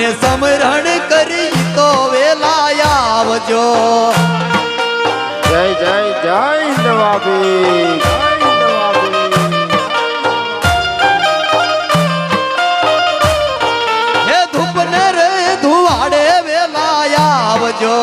અને સમરણ કરી તો વેલા આવજો. જય જય જય નવાબી આવજો.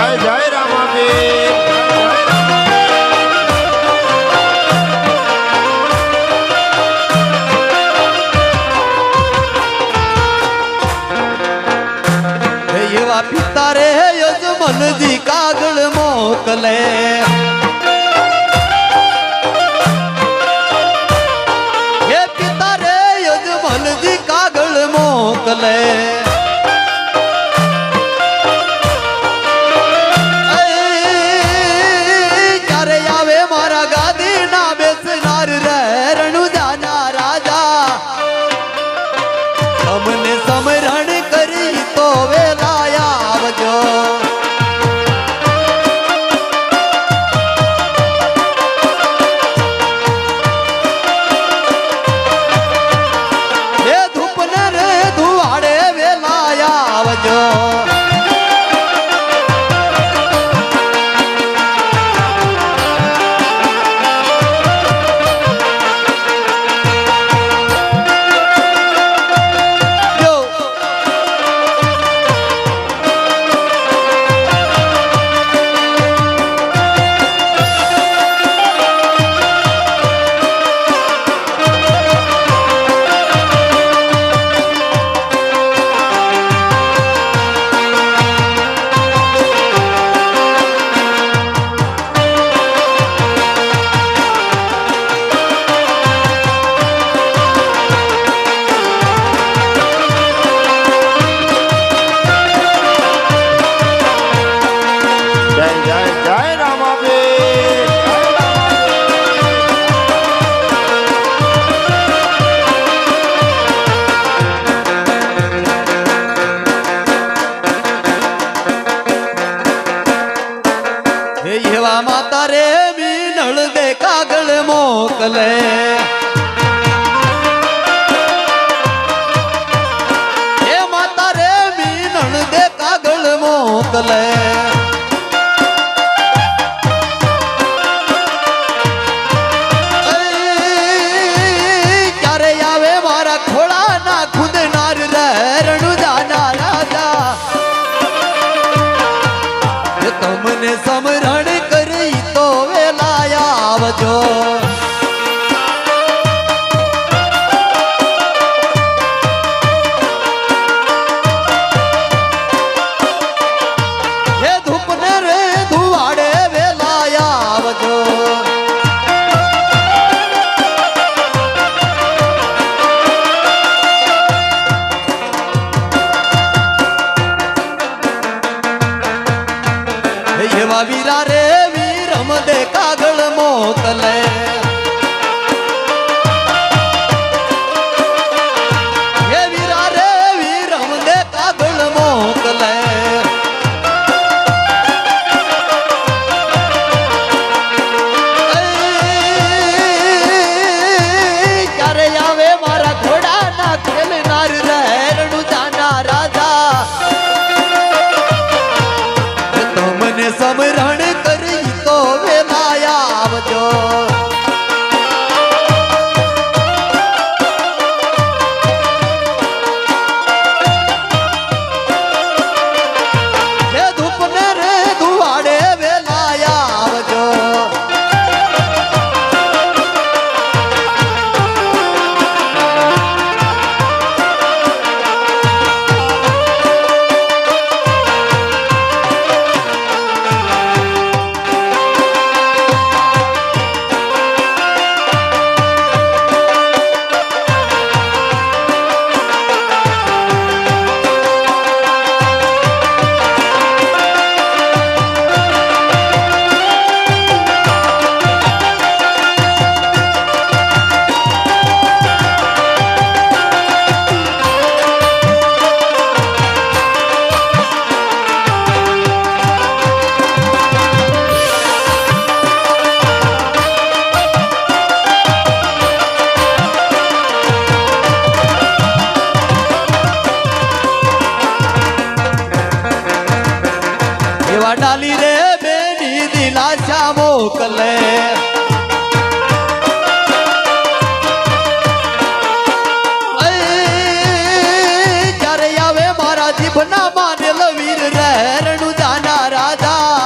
જય જય રામાબેન એવા પિતા રે યજમાનજી કાગળ મોકલે. હે પિતા રે યજમાનજી કાગળ મોકલે. ખોળા ના ખુદનાર રણુદાના રાજા. તમને સમરણ કરી તો વેલાયા આવજો. દિલાશા ડાલી રે બેની દિલાશા મોકલે. જ્યારે મારા જીભના માનેલ વીર રહેરણું દાના રાજા.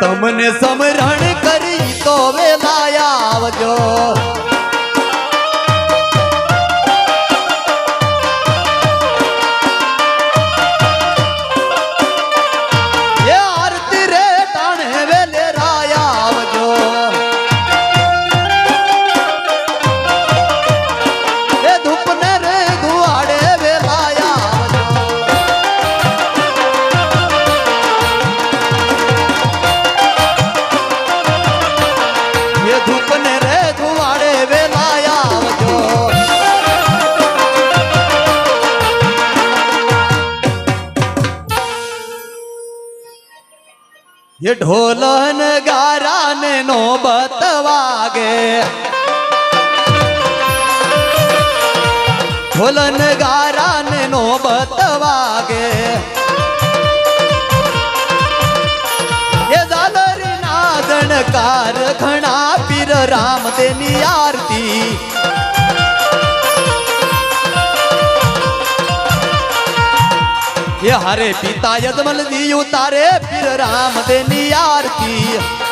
તમને સમરણ કરી તો વેલાયા આવજો. એ ઢોલન ગારાને નો બતવાગે ઢોલન ગારાને નો બતવાગે એ દાદરી નાદણ કાર ઘણા પીર રામ તેની આરતી એ હરે પિતા યજમલ દિયું તારે પીર રામ દેની આરતી.